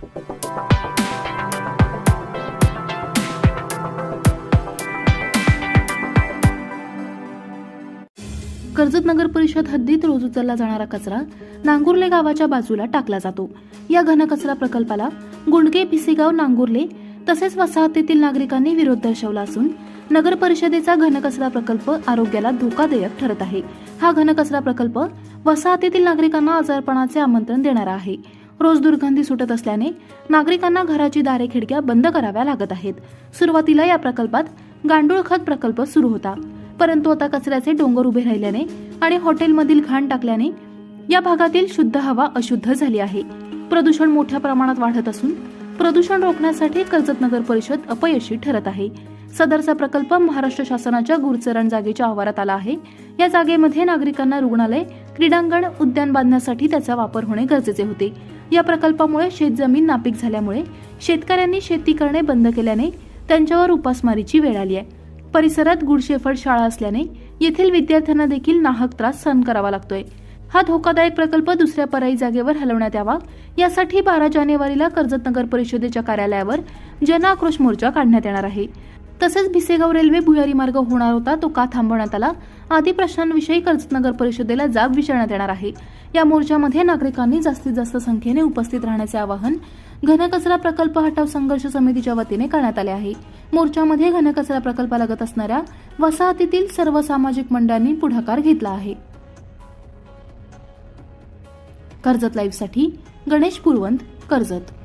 कर्जत नगर परिषद हद्दीत रोज उचलला जाणारा कचरा नांगुर्ले गावाच्या बाजूला टाकला जातो. या घनकचरा प्रकल्पाला गुंडके भिसेगाव नांगुर्ले तसेच वसाहतीतील नागरिकांनी विरोध दर्शवला असून नगर परिषदेचा घनकचरा प्रकल्प आरोग्याला धोकादायक ठरत आहे. हा घनकचरा प्रकल्प वसाहतीतील नागरिकांना आजारपणाचे आमंत्रण देणारा आहे. रोज दुर्गंधी सुटत असल्याने नागरिकांना घराची दारे खिडक्या बंद कराव्या लागत आहेत. सुरुवातीला या प्रकल्पात गांडूळ खत प्रकल्प सुरू होता. परंतु आता कचऱ्याचे डोंगर उभे राहिल्याने आणि हॉटेलमधील घाण टाकल्याने या भागातील शुद्ध हवा अशुद्ध झाली आहे. प्रदूषण मोठ्या प्रमाणात वाढत असून प्रदूषण रोखण्यासाठी कर्जत नगर परिषद अपयशी ठरत आहे. सदरचा प्रकल्प महाराष्ट्र शासनाच्या गुरचरण जागेच्या आवारात आला आहे. या जागेमध्ये नागरिकांना रुग्णालय क्रीडांगण उद्यान बांधण्यासाठी त्याचा वापर होणे गरजेचे होते. या प्रकल्पामुळे शेतजमीन नापीक झाल्यामुळे शेतकऱ्यांनी शेती करणे बंद केल्याने त्यांच्यावर उपासमारीची वेळ आली आहे. परिसरात गुडशेफळ शाळा असल्याने येथील विद्यार्थ्यांना देखील नाहक त्रास सहन करावा लागतोय. हा धोकादायक प्रकल्प दुसऱ्या पराई जागेवर हलवण्यात यावा यासाठी बारा जानेवारीला कर्जत नगर परिषदेच्या कार्यालयावर जनआक्रोश मोर्चा काढण्यात येणार आहे. तसेच भिसेगाव रेल्वे भुयारी मार्ग होणार होता तो का थांबवण्यात आला? आदी प्रश्नांविषयी कर्जत नगर परिषदेला जाब विचारण्यात येणार आहे. या मोर्चामध्ये नागरिकांनी जास्तीत जास्त संख्येने उपस्थित राहण्याचे आवाहन घनकचरा प्रकल्प हटाव संघर्ष समितीच्या वतीने करण्यात आले आहे. मोर्चामध्ये घनकचरा प्रकल्पालगत असणाऱ्या वसाहतीतील सर्व सामाजिक मंडळांनी पुढाकार घेतला आहे. कर्जत लाईव्हसाठी गणेश पुरवंत कर्जत.